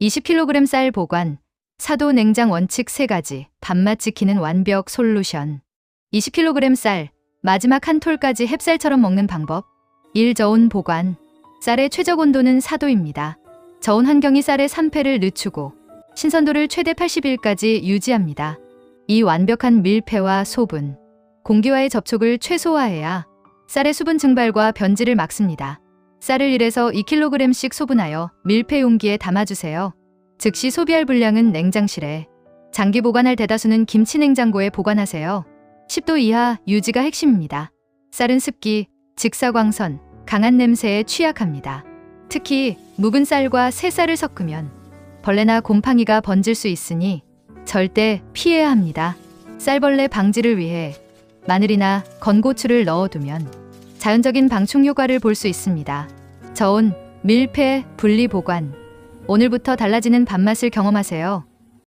20kg 쌀 보관, 사도 냉장 원칙 3가지, 밥맛 지키는 완벽 솔루션. 20kg 쌀, 마지막 한 톨까지 햅쌀처럼 먹는 방법. 1. 저온 보관. 쌀의 최적 온도는 4도입니다. 저온 환경이 쌀의 산패를 늦추고 신선도를 최대 80일까지 유지합니다. 이 완벽한 밀폐와 소분, 공기와의 접촉을 최소화해야 쌀의 수분 증발과 변질을 막습니다. 쌀을 1에서 2kg씩 소분하여 밀폐 용기에 담아주세요. 즉시 소비할 분량은 냉장실에, 장기 보관할 대다수는 김치 냉장고에 보관하세요. 10도 이하 유지가 핵심입니다. 쌀은 습기, 직사광선, 강한 냄새에 취약합니다. 특히 묵은 쌀과 새 쌀을 섞으면 벌레나 곰팡이가 번질 수 있으니 절대 피해야 합니다. 쌀벌레 방지를 위해 마늘이나 건고추를 넣어두면 자연적인 방충 효과를 볼 수 있습니다. 저온, 밀폐, 분리 보관. 오늘부터 달라지는 밥맛을 경험하세요.